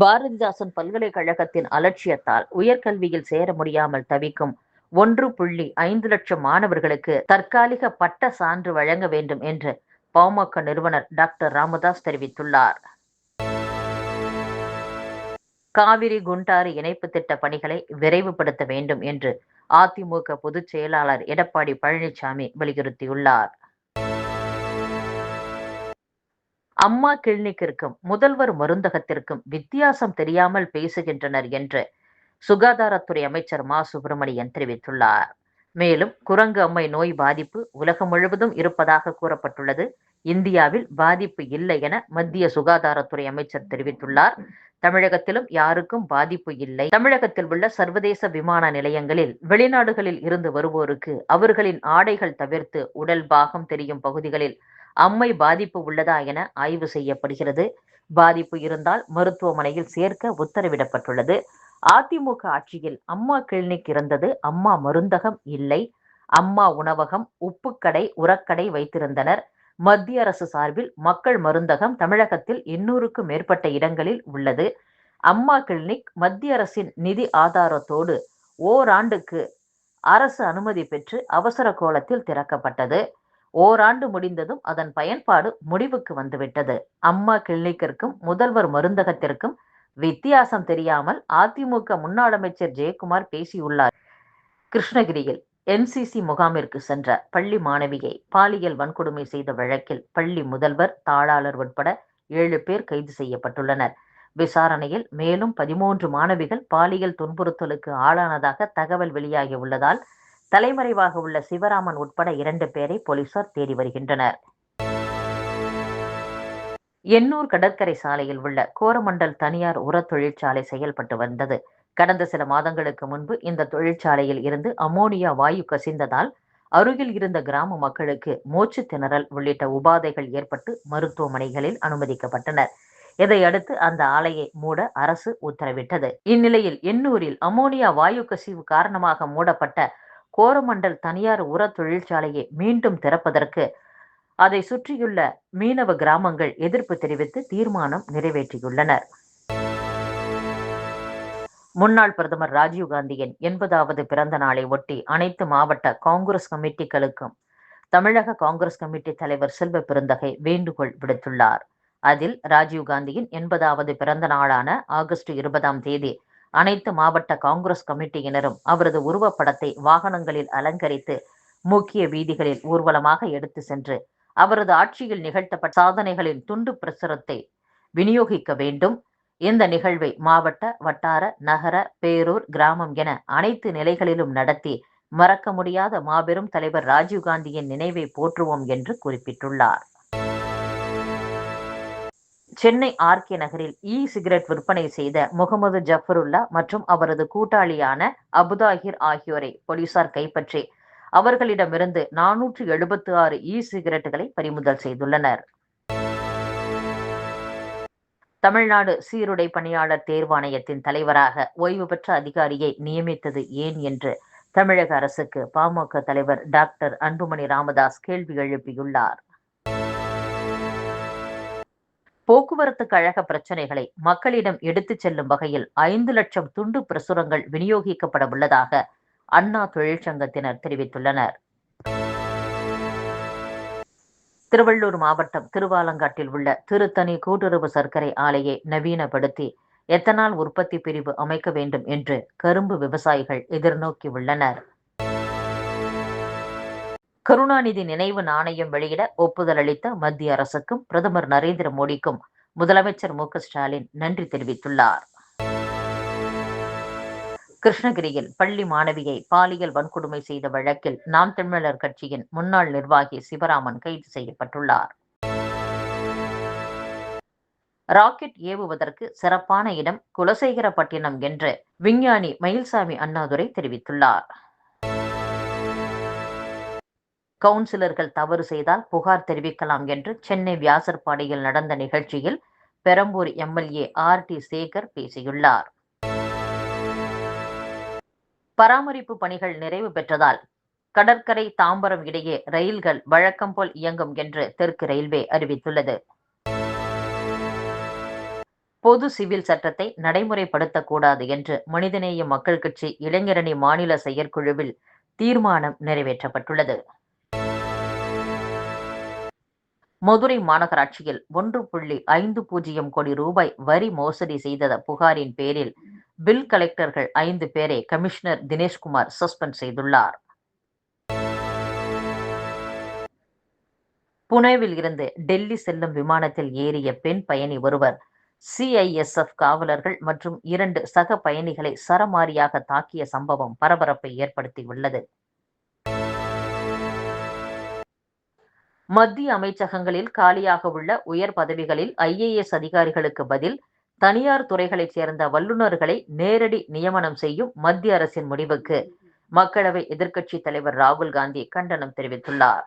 பாரதிதாசன் பல்கலைக்கழகத்தின் அலட்சியத்தால் உயர்கல்வியில் சேர முடியாமல் தவிக்கும் ஒன்று புள்ளி ஐந்து லட்சம் மாணவர்களுக்கு தற்காலிக பட்ட சான்று வழங்க வேண்டும் என்று பாமக நிறுவனர் டாக்டர் ராமதாஸ் தெரிவித்துள்ளார். காவிரி குண்டாறு இணைப்பு திட்ட பணிகளை விரைவுபடுத்த வேண்டும் என்று அதிமுக பொதுச் செயலாளர் எடப்பாடி பழனிசாமி வலியுறுத்தியுள்ளார். அம்மா கிளினிக்கிற்கும் முதல்வர் மருந்தகத்திற்கும் வித்தியாசம் தெரியாமல் பேசுகின்றனர் என்று சுகாதாரத்துறை அமைச்சர் மா. சுப்பிரமணியன் தெரிவித்துள்ளார். மேலும் குரங்கு அம்மை நோய் பாதிப்பு உலகம் முழுவதும் இருப்பதாக கூறப்பட்டுள்ளது. இந்தியாவில் பாதிப்பு இல்லை என மத்திய சுகாதாரத்துறை அமைச்சர் தெரிவித்துள்ளார். தமிழகத்திலும் யாருக்கும் பாதிப்பு இல்லை. தமிழகத்தில் உள்ள சர்வதேச விமான நிலையங்களில் வெளிநாடுகளில் இருந்து வருவோருக்கு அவர்களின் ஆடைகள் தவிர்த்து உடல் பாகம் தெரியும் பகுதிகளில் அம்மை பாதிப்பு உள்ளதா என ஆய்வு செய்யப்படுகிறது. பாதிப்பு இருந்தால் மருத்துவமனையில் சேர்க்க உத்தரவிடப்பட்டுள்ளது. அதிமுக ஆட்சியில் அம்மா கிளினிக் இருந்தது. அம்மா மருந்தகம் இல்லை. அம்மா உணவகம் உப்புக்கடை உரக்கடை வைத்திருந்தனர். மத்திய அரசு சார்பில் மக்கள் மருந்தகம் தமிழகத்தில் எண்ணூறுக்கும் மேற்பட்ட இடங்களில் உள்ளது. அம்மா கிளினிக் மத்திய அரசின் நிதி ஆதாரத்தோடு ஓராண்டுக்கு அரசு அனுமதி பெற்று அவசர கோலத்தில் திறக்கப்பட்டது. ஓராண்டு முடிந்ததும் அதன் பயன்பாடு முடிவுக்கு வந்துவிட்டது. அம்மா கிளினிக்கிற்கும் முதல்வர் மருந்தகத்திற்கும் வித்தியாசம் தெரியாமல் அதிமுக முன்னாள் அமைச்சர் ஜெயக்குமார் பேசியுள்ளார். கிருஷ்ணகிரியில் என்சிசி முகாமிற்கு சென்ற பள்ளி மாணவியை பாலியல் வன்கொடுமை செய்த வழக்கில் பள்ளி முதல்வர் தாளாளர் உட்பட ஏழு பேர் கைது செய்யப்பட்டுள்ளனர். விசாரணையில் மேலும் பதிமூன்று மாணவிகள் பாலியல் துன்புறுத்தலுக்கு ஆளானதாக தகவல் வெளியாகி உள்ளதால் தலைமறைவாக உள்ள சிவராமன் உட்பட இரண்டு பேரை போலீசார் தேடி வருகின்றனர். எண்ணூர் கடற்கரை சாலையில் உள்ள கோரமண்டல் தனியார் உர தொழிற்சாலை செயல்பட்டு வந்தது. கடந்த சில மாதங்களுக்கு முன்பு இந்த தொழிற்சாலையில் இருந்து அமோனியா வாயு கசிந்ததால் அருகில் இருந்த கிராம மக்களுக்கு மூச்சு திணறல் உள்ளிட்ட உபாதைகள் ஏற்பட்டு மருத்துவமனைகளில் அனுமதிக்கப்பட்டனர். இதையடுத்து அந்த ஆலையை மூட அரசு உத்தரவிட்டது. இந்நிலையில் எண்ணூரில் அமோனியா வாயு கசிவு காரணமாக மூடப்பட்ட கோரமண்டல் தனியார் உர தொழிற்சாலையை மீண்டும் திறப்பதற்கு அதை சுற்றியுள்ள மீனவ கிராமங்கள் எதிர்ப்பு தெரிவித்து தீர்மானம் நிறைவேற்றியுள்ளனர். முன்னாள் பிரதமர் ராஜீவ்காந்தியின் எண்பதாவது பிறந்த நாளை ஒட்டி அனைத்து மாவட்ட காங்கிரஸ் கமிட்டிகளுக்கும் தமிழக காங்கிரஸ் கமிட்டி தலைவர் செல்வ பெருந்தகை வேண்டுகோள் விடுத்துள்ளார். அதில் ராஜீவ்காந்தியின் எண்பதாவது பிறந்த நாளான ஆகஸ்ட் இருபதாம் தேதி அனைத்து மாவட்ட காங்கிரஸ் கமிட்டியினரும் அவரது உருவப்படத்தை வாகனங்களில் அலங்கரித்து முக்கிய வீதிகளில் ஊர்வலமாக எடுத்து சென்று அவரது ஆட்சியில் நிகழ்த்தப்பட்ட சாதனைகளின் துண்டு பிரசுரத்தை விநியோகிக்க வேண்டும். இந்த நிகழ்வை மாவட்ட வட்டார நகர பேரூர் கிராமம் என அனைத்து நிலைகளிலும் நடத்தி மறக்க முடியாத மாபெரும் தலைவர் ராஜீவ்காந்தியின் நினைவை போற்றுவோம் என்று குறிப்பிட்டுள்ளார். சென்னை ஆர்கே நகரில் இ சிகரெட் விற்பனை செய்த முகமது ஜஃபருல்லா மற்றும் அவரது கூட்டாளியான அபுதாகிர் ஆகியோரை போலீசார் கைப்பற்றி அவர்களிடமிருந்து நானூற்று எழுபத்தி ஆறு இ சிகரெட்டுகளை பறிமுதல் செய்துள்ளனர். தமிழ்நாடு சீருடை பணியாளர் தேர்வாணையத்தின் தலைவராக ஓய்வு பெற்ற அதிகாரியை நியமித்தது ஏன் என்று தமிழக அரசுக்கு பாமக தலைவர் டாக்டர் அன்புமணி ராமதாஸ் கேள்வி எழுப்பியுள்ளார். போக்குவரத்து கழக பிரச்சனைகளை மக்களிடம் எடுத்துச் செல்லும் வகையில் ஐந்து லட்சம் துண்டு பிரசுரங்கள் விநியோகிக்கப்பட உள்ளதாக அண்ணா தொழிற்சங்கத்தினர் தெரிவித்துள்ளனர். திருவள்ளூர் மாவட்டம் திருவாலங்காட்டில் உள்ள திருத்தணி கூட்டுறவு சர்க்கரை ஆலையை நவீனப்படுத்தி எத்தனால் உற்பத்தி பிரிவு அமைக்க வேண்டும் என்று கரும்பு விவசாயிகள் எதிர்நோக்கியுள்ளனர். கருணாநிதி நினைவு நாணயம் வெளியிட ஒப்புதல் அளித்த மத்திய அரசுக்கும் பிரதமர் நரேந்திர மோடிக்கும் முதலமைச்சர் மு. ஸ்டாலின் நன்றி தெரிவித்துள்ளார். கிருஷ்ணகிரியில் பள்ளி மாணவியை பாலியல் வன்கொடுமை செய்த வழக்கில் நாம் தமிழர் கட்சியின் முன்னாள் நிர்வாகி சிவராமன் கைது செய்யப்பட்டுள்ளார். ராக்கெட் ஏவுவதற்கு சிறப்பான இடம் குலசேகரப்பட்டினம் என்று விஞ்ஞானி மயில்சாமி அண்ணாதுரை தெரிவித்துள்ளார். கவுன்சிலர்கள் தவறு செய்தால் புகார் தெரிவிக்கலாம் என்று சென்னை வியாசர்பாடியில் நடந்த நிகழ்ச்சியில் Perambur MLA R T Sekar பேசியுள்ளார். பராமரிப்பு பணிகள் நிறைவு பெற்றதால் கடற்கரை தாம்பரம் இடையே ரயில்கள் வழக்கம் போல் இயங்கும் என்று தெற்கு ரயில்வே அறிவித்துள்ளது. பொது சிவில் சட்டத்தை நடைமுறைப்படுத்தக்கூடாது என்று மனிதநேய மக்கள் கட்சி இளைஞரணி மாநில செயற்குழுவில் தீர்மானம் நிறைவேற்றப்பட்டுள்ளது. மதுரை மாநகராட்சியில் ஒன்று புள்ளி ஐந்து பூஜ்ஜியம் கோடி ரூபாய் வரி மோசடி செய்த புகாரின் பேரில் பில் கலெக்டர்கள் ஐந்து பேரை கமிஷனர் தினேஷ்குமார் சஸ்பெண்ட் செய்துள்ளார். புனேவில் இருந்து டெல்லி செல்லும் விமானத்தில் ஏறிய பெண் பயணி ஒருவர் சிஐஎஸ்எஃப் காவலர்கள் மற்றும் இரண்டு சக பயணிகளை சரமாரியாக தாக்கிய சம்பவம் பரபரப்பை ஏற்படுத்தியுள்ளது. மத்திய அமைச்சகங்களில் காலியாக உள்ள உயர் பதவிகளில் ஐஏஎஸ் அதிகாரிகளுக்கு பதில் தனியார் துறைகளைச் சேர்ந்த வல்லுநர்களை நேரடி நியமனம் செய்யும் மத்திய அரசின் முடிவுக்கு. மக்களவை எதிர்க்கட்சித் தலைவர் ராகுல் காந்தி கண்டனம் தெரிவித்துள்ளார்.